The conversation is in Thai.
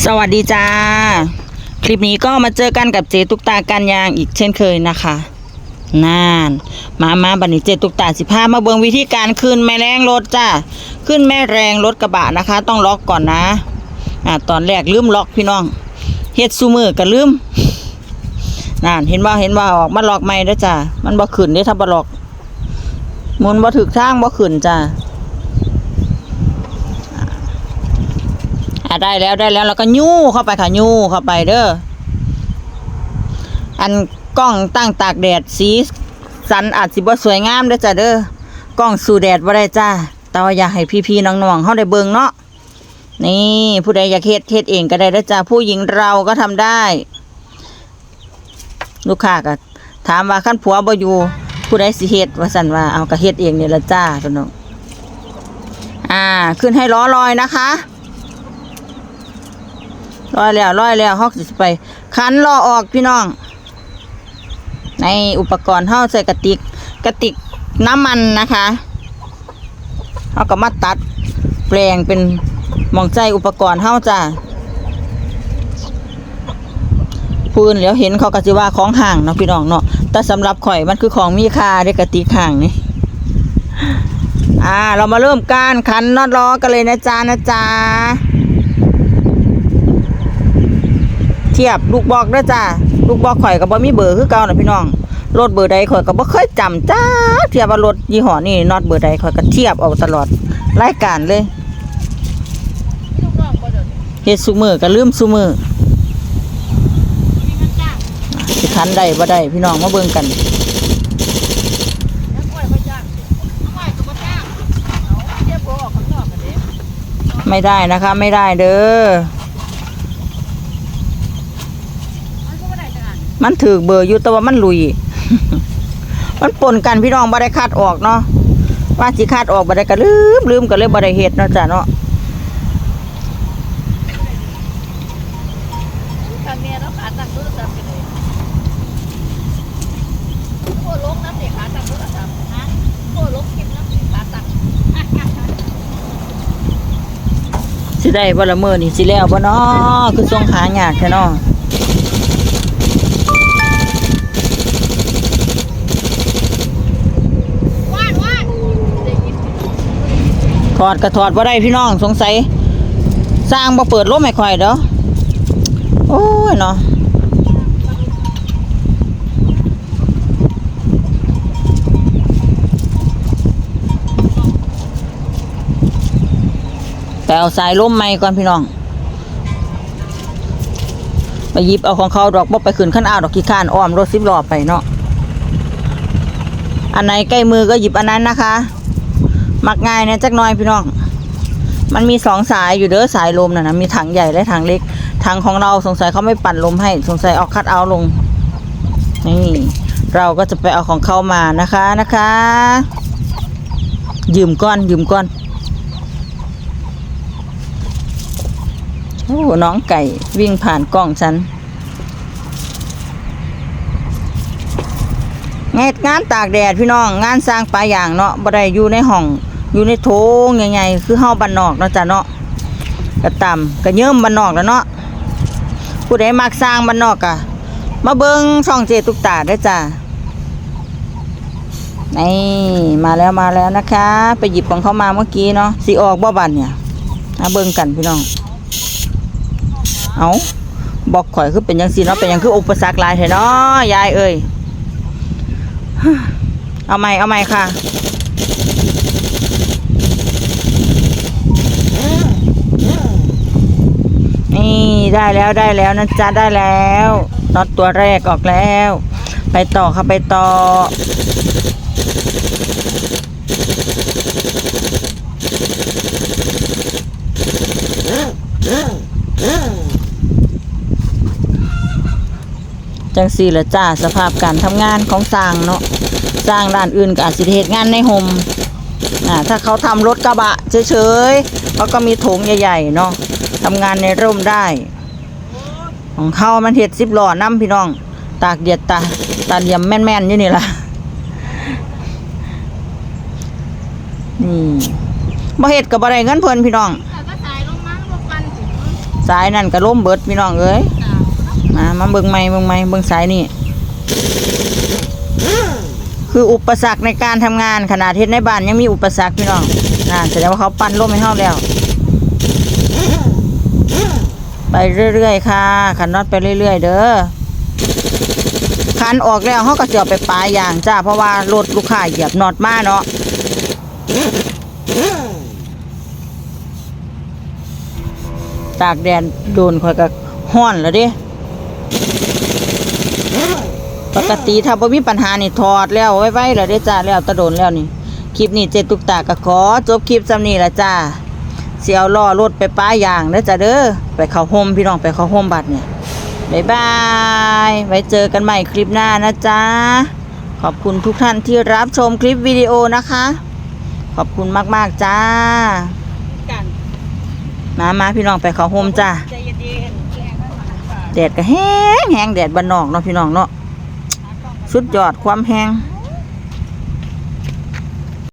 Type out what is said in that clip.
สวัสดีจ้า คลิปนี้ก็มาเจอกันกับเจตุกตาการยางอีกเช่นเคยนะคะนานมามาบันนี้เจตุกตาสิพามาเบิงวิธีการขึ้นแม่แรงรถจ้าขึ้นแม่แรงรถกระบะนะคะ ต้องล็อกก่อนนะอ่าตอนแรกลืมล็อกพี่น้องเฮ็ดซูมือก็ลืมนั่นเห็นว่าเห็นว่าออกมาล็อกไม่ด้จ้ามันบ่ขึ้นเด้ถ้าบ่ล็อกมุนบ่ถึกทางบ่ขึ้นจ้า อะได้แล้วได้แล้วแล้วก็ยู่เข้าไปค่ะยู่เข้าไปเด้ออันกล้องตั้งตากแดดสีสันอาจสิบ่สวยงามเด้อจ้ะเด้อกล้องสู่แดดบ่ได้จ้าแต่ว่าอยากให้พี่ๆน้องๆเฮาได้เบิ่งเนาะนี่ผู้ใดอยากเฮ็ดเฮ็ดเองก็ได้เด้อจ้าผู้หญิงเราก็ทำได้ ลูกค้าก็ถามว่าคันผัวบ่อยู่ผู้ใดสิเฮ็ดว่าซั่นว่าเอาก็เฮ็ดเองนี่ละจ้าพี่น้องอ่า ขึ้นให้ล้อลอยนะคะ ร้อยแล้วร้อยแล้วฮอกสิไปคันรอออกพี่น้อง ในอุปกรณ์เฮาใส่กระติก กระติกน้ำมันนะคะเฮาก็มาตัดแปลงเป็นหมองใจอุปกรณ์เฮาจ้าพื้นแล้วเห็นเขาก็สิว่าของห่างเนาะพี่น้องเนาะแต่สำหรับข่อยมันคือของมีค่าเด้กระติกห่างนี่อ่า เรามาเริ่มการคันน็อตล้อกันเลยนะจ๊ะนะจ๊ะ เทียบลูกบอกเด้อจ้าลูกบอกข่อยก็บ่มีเบอร์คือเก่าน่ะพี่น้องรถเบอร์ใดข่อยก็บ่เคยจำจ้าเทียบว่ารถยี่ห้อนี้น็อตเบอร์ใดข่อยก็เทียบเอาตลอดรายการเลยเฮ็ดซุมือก็ลืมซุมือสิทันได้บ่ได้พี่น้องมาเบิ่งกันไม่ได้นะคะ ไม่ได้เด้อ มันถือเบอร์อยู่แต่ว่ามันลุย มันปนกันพี่น้องบ่ได้คัดออกเนาะว่าสิคัดออกบ่ได้ก็ลืมลืมก็เลยบ่ได้เฮ็ดเนาะจ้ะเนาะทางเนี้ยเราขาตั้งโทรศัพท์ไปเลยโคลกน้ำเด็กขาตั้งโทรศัพท์ฮะโคลกกินน้ำเด็กขาตั้งสิได้บ่ละมื้อนี่สิแล้วบ่เนาะคือส่งหายากแท้เนาะ อดก็ถอดบ่าได้พี่น้องสงสัย สร้างบ่เปิดลมให้ข่อยเด้อโอ้ยเนาะแต่เอาสายลมใหม่ก่อนพี่น้องไปหยิบเอาของเขาดอกบ่ไปขึ้นขั้นอ้าวดอกขี้ข้านอ้อมรถสิบล้อไปเนาะอันไหนใกล้มือก็หยิบอันนั้นนะคะ มักง่ายเนี่ยจักหน้อยพี่น้อง มันมีสองสายอยู่เด้อสายลมนะนะมีถังใหญ่และถังเล็กถังของเราสงสัยเขาไม่ปั่นลมให้สงสัยเอาคัดเอาลงนี่เราก็จะไปเอาของเขามานะคะนะคะ ยืมก้อน ยืมก้อนโอ้น้องไก่วิ่งผ่านกล้องฉันงานงานตากแดดพี่น้อง งานสร้างปลาอย่างเนาะบ่ได้อยู่ในห้อง อยู่ในโถงใหญ่ๆคือเฮาบ้านนอกเนาะจ้ะเนาะกระต่ำกระเยิ่มบ้านนอกแล้วเนาะผู้ใดมักสร้างบ้านนอกกะมาเบิ่งช่องเจตุกตาได้จ้ะนี่มาแล้วมาแล้วนะคะ ไปหยิบของเขามาเมื่อกี้เนาะสิออกบ่บันเนี่ยมาเบิ่งกันพี่น้อง เอาบอกข่อยคือเป็นยังสีเนาะเป็นยังคืออุปสรรคหลายแท้เนาะยายเอ้ยเอาใหม่เอาใหม่ค่ะ นี่ ได้แล้วได้แล้วนะจ๊ะได้แล้วน็อตตัวแรกออกแล้ว ไปต่อค่ะไปต่อ จังสี่ละจ้าสภาพการทำงานของสร้างเนาะสร้างด้านอื่นก็อาจสิเหตุงานในโฮมอ่าถ้าเขาทำรถกระบะเฉยๆเขาก็มีโถงใหญ่ๆเนาะทำงานในร่มได้ ของเขามันเห็ดสิบล้อน้ำพี่น้อง ตากเดียดตาตาเหลี่ยมแม่นๆอยู่นี่ล่ะนี่บ่เห็ดกับบ่ได้เงินเพิ่นพี่น้องแต่ก็ตายลงมาลงกันสิสายนั่นก็ล้มเบิดพี่น้องเอ้ยกาวมามาเบิ่งใหม่เบิ่งใหม่เบิ่งสายนี่คืออุปสรรคในการทำงานขนาดเฮ็ดในบ้านยังมีอุปสรรคพี่น้องน่าแสดงว่าเขาปั้นล่มให้เฮาแล้ว ไปเรื่อยๆค่ะขันน็อตไปเรื่อย ๆ เด้อคันออกแล้วเขาก็จะเอาไปปลายอย่างจ้าเพราะว่ารถลูกค้าเหยียบน็อตมาเนาะตากแดดโดนข่อยก็ห้อนแล้วดิปกติถ้าบ่มีปัญหานี่ถอดแล้วไว้ๆแล้วเด้จ้าแล้วตะโดนแล้วนี่ คลิปนี้เจตุกตาก็ขอจบคลิปซ้ำนี้ละจ้า เสียวล่อรถไปป้ายางเด้อจ้าเด้อไปเข้าโฮมพี่น้องไปเข้าโฮมบัดเนี่ยบ๊ายบาย ไว้เจอกันใหม่คลิปหน้านะจ๊ะ ขอบคุณทุกท่านที่รับชมคลิปวิดีโอนะคะ ขอบคุณมาก ๆ จ้า มามาพี่น้องไปเขาโฮมจ้าแรงมากค่ะแดดก็แห้งแห้งแดดบ้านนอกเนาะพี่น้องเนาะสุดยอดความแห้ง